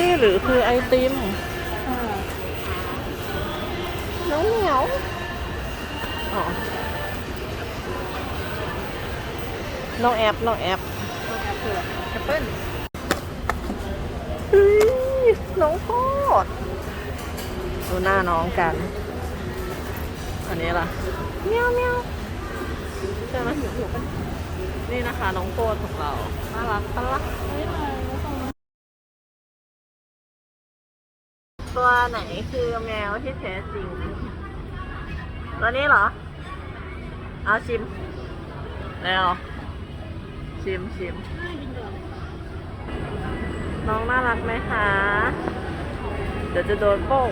นี่หรือคือไอติมอ่าน้องเหมียวอ๋อน้องแอปน้องแอปตัวแอปเผือกแอปเปิ้ลเฮ้ยน้องโพดดูหน้าน้องกัน อันนี้ล่ะเมียวเมียวใช่ไหมหิวหิวกันนี่นะคะ น้องโพดของเราน่ารักปะล่ะเฮ้ยมาแล้ ตัวไหนคือแมวที่แท้จริง ตัวนี้เหรอ เอาชิม แล้ว ชิมชิม น้องน่ารักไหมคะ เดี๋ยวจะโดนโป้ง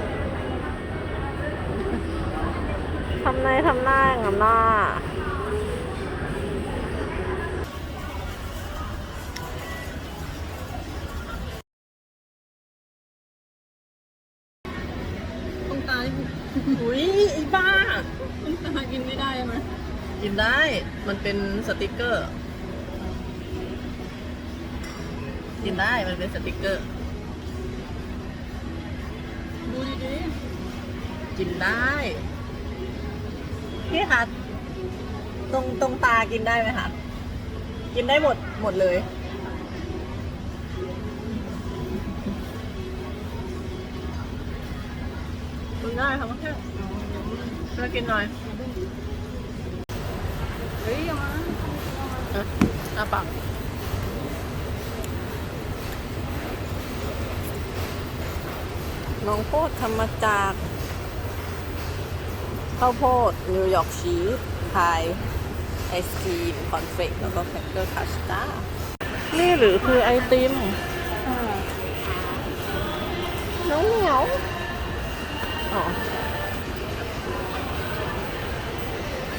ทำในทำหน้าอย่างนั้นหน้าาที่อุ้ยไอ้บ้าตรงตากินไม่ได้ไหมกินได้ มันเป็นสติกเกอร์ กินได้ มันเป็นสติกเกอร์ ดูดีกินได้พี่คะตรงตรงตากินได้ไหมคะ กินได้หมดหมดเลย กินได้ค่ะมันแค่ช่วยกินหน่อยเฮ้ยมาอะปากน้องโพดทำมาจากข้าวโพดนิวยอร์กชีสพายไอศครีมคอนเฟกแล้วก็แครกเกอร์คัสตาร์นี่หรือคือไอติมน้องเหมียว อ๋อ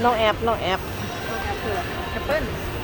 น้องแอปน้องแอปตัวแอปเผือแอปเปิ้ล